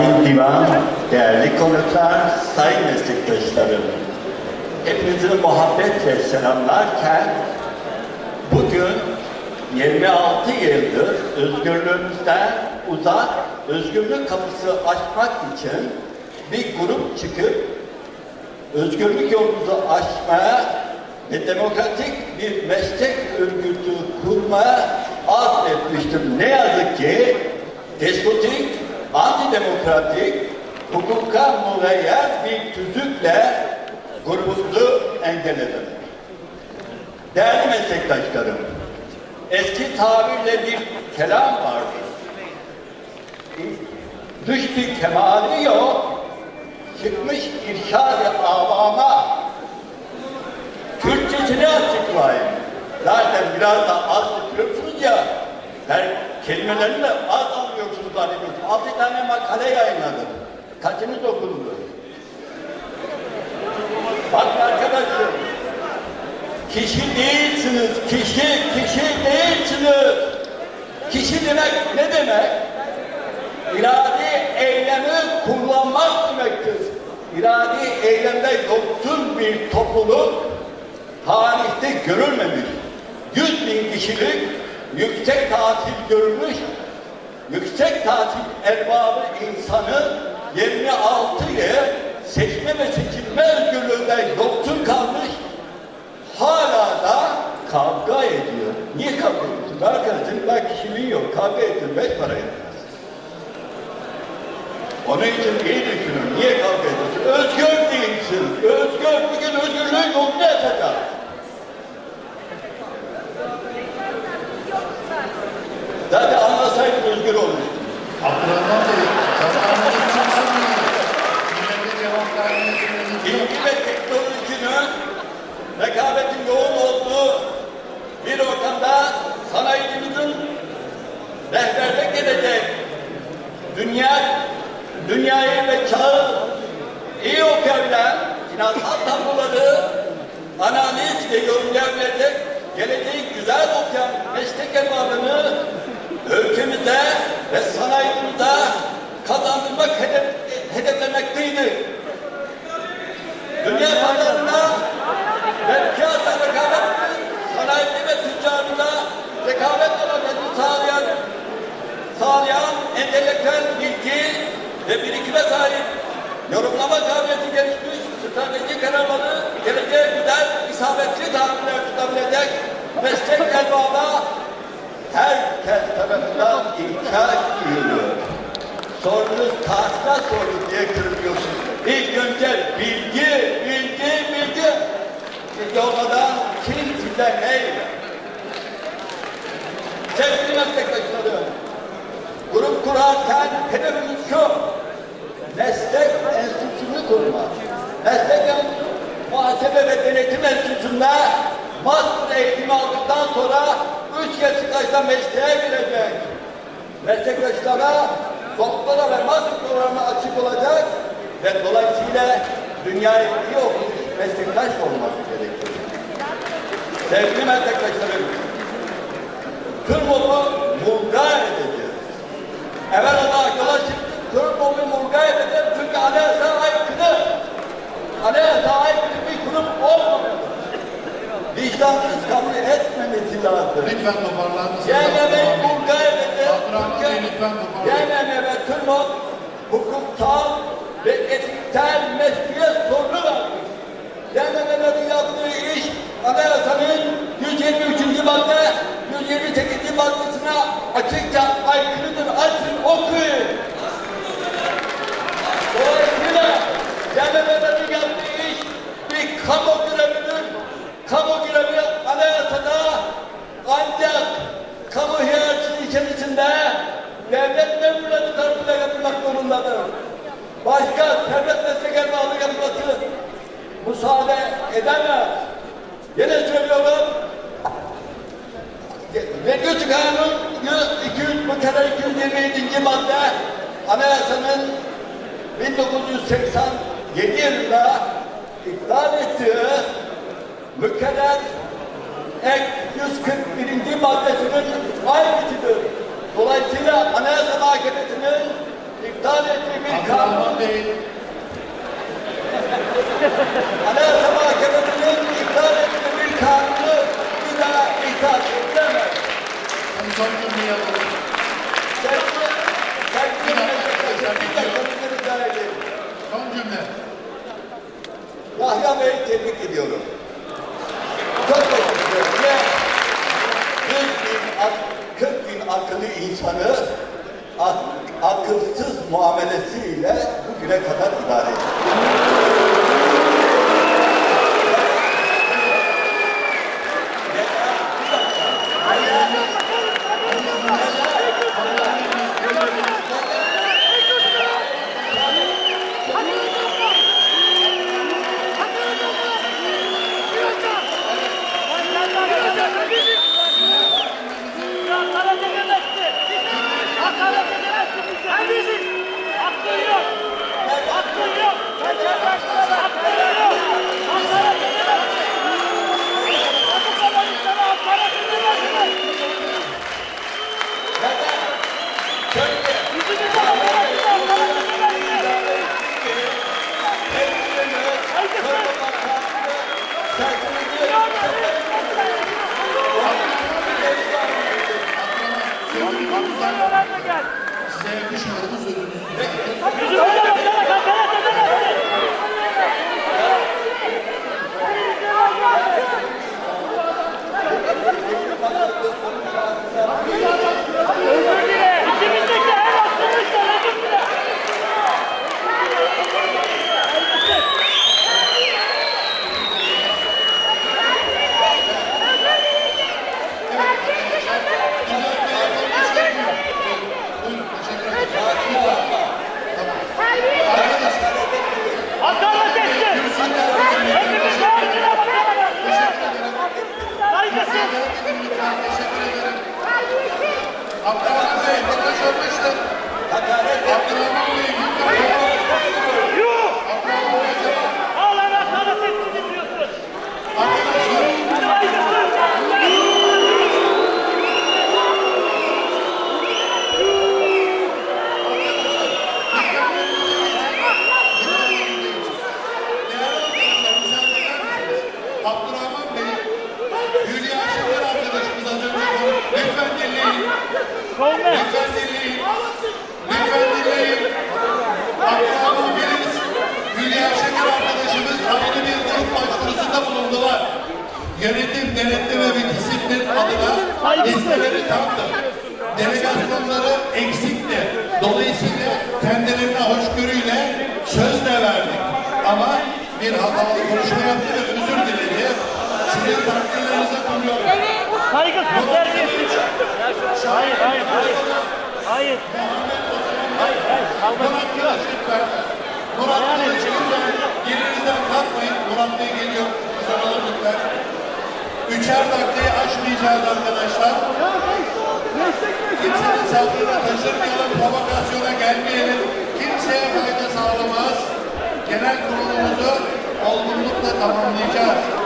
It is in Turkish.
Sayın Divan, değerli konuklar, sayın meslektaşlarım. Hepinizi muhabbetle selamlarken bugün 26 yıldır özgürlüğümüzden uzak, özgürlük kapısı açmak için bir grup çıkıp özgürlük yolumuzu aşmaya ve demokratik bir meslek örgütü kurmaya azmetmiştim. Ne yazık ki despotik, antidemokratik, hukuka mugayyer bir tüzükle grubumuzu engelledim. Değerli meslektaşlarım, eski tabirle bir kelam vardır. Düştü kemali yok, çıkmış irşad-ı avama Türkçesini açıklayın. Zaten biraz da az tutuyorsunuz ya, ben kelimelerini de az anlıyorsunuz zannediyorsunuz. Altı tane makale yayınladım. Kaçınız okundu? Bakın arkadaşım, kişi değilsiniz, kişi, kişi değilsiniz. Kişi demek ne demek? İradi eylemi kullanmak demektir. İradi eylemde yoksun bir topluluk tarihte görülmemiş. 100 bin kişilik yüksek tatil görülmüş, yüksek tatil erbabı insanı 26 yıl seçme ve seçilme özgürlüğünden yoksun kalmış, hala da kavga ediyor. Niye kavga ediyorsun? Arkadaşın ben kişiliği yok, kavga ettin, beş para etmez. Onun için iyi düşünün. Niye kavga ediyorsun? Özgür değilsin. Özgür. Bugün özgürlüğün yolunu açacak. Zaten özgür olmuştun. Abdurrahman Bey, zamanınız çok sınırlı. Millete cevap vermeniz Bilgi ve teknolojinin rekabetin yoğun olduğu bir ortamda sanayicimizin rehberlik edecek dünya, dünyayı ve çağı iyi okuyabilen finansal tabloları analiz ve yorumlayabilecek geleceği güzel okuyan meslek erbabını ülkemize ve sanayimize kazandırmak hedef, hedeflemekteydi. Dünya pazarına ve piyasa rekabet sanayi ve tüccarına rekabet avantajını sağlayan sağlayan entelektüel bilgi ve birikime sahip yorumlama kabiliyeti gelişmiş strateji kararları geleceğe güzel isabetli tahminler tutabilecek meslek tarafından ihtiyaç duyuluyor. Sorunuz tahta sorun diye kırılıyorsun. İlk önce bilgi, bilgi, bilgi. Bilgi olmadan kim size neyle? Sevgili meslektaşlarım, grup kurarken hedefimiz şu, meslek enstitüsünü kurmak. Meslek enstitüsü, muhasebe ve denetim enstitüsünde master eğitimi aldıktan sonra üç stajda mesleğe girecek. Meslektaşlara doktora ve programı açık olacak ve dolayısıyla dünyayı iyi okumuş meslektaş olması gerekiyor. Sevgili meslektaşlarım, Türbom'u mulga edeceğiz. Evvel olarak yola çıktık, Türbom'u mulga edeceğiz çünkü anayasa aykırı. Anayasa aykırı bir kurum olmamalı. Vicdansız kabul etmemesi lazım. Lütfen edeceğiz. Abdurrahman Bey lütfen toparlayın. CNM ve TÜRMOK hukuksal ve etiksel mesuliyet sorunu vardır. CNM'lerin yaptığı iş anayasanın 123. madde 128. maddesine açıkça aykırıdır. Açın okuyun. Dolayısıyla CNM'lerin yaptığı iş bir kamu tarafından yapılmak zorundadır. Başka devlet meslek bağlı yapılması müsaade edemez. Yine söylüyorum. Ve güç kanun 200 bu kere 227. madde anayasanın 1987 yılında iptal ettiği mükerrer ek 141. maddesinin aynısıdır. Dolayısıyla Anayasa Mahkemesi'nin iptal ettiği Bey, Anayasa Mahkemesi'nin iptal ettiği bir kanunu bir daha itaat edilemez. Meslektaşlar, bir dakika ediyorum. Çok teşekkür ederim. Ve 40 bin, ak- 40 bin akıllı insanı ak- akılsız muamelesiyle bugüne kadar idare etti. Size yakışmadı bu sözünüz. Yüzünüze bakarak hakaret Abdurrahman Bey, bakış olmuştur. Abdurrahman Bey, Ama bir hatalı konuşma yaptı ve özür diledi. Sizin takdirlerinize konuyorum. Saygısız terbiyesiz. Hayır, hayır, hayır. Hayır. Hayır, hayır. Kavga Murat Kılıç lütfen. Murat Kılıç lütfen. Yerinizden kalkmayın. Murat Bey geliyor. Uzanalım lütfen. Üçer dakikayı aşmayacağız arkadaşlar. Kimsenin sabrını taşırmayalım. Provokasyona gelmeyelim. Kimseye fayda sağlamaz genel kurulumuzu olgunlukla tamamlayacağız.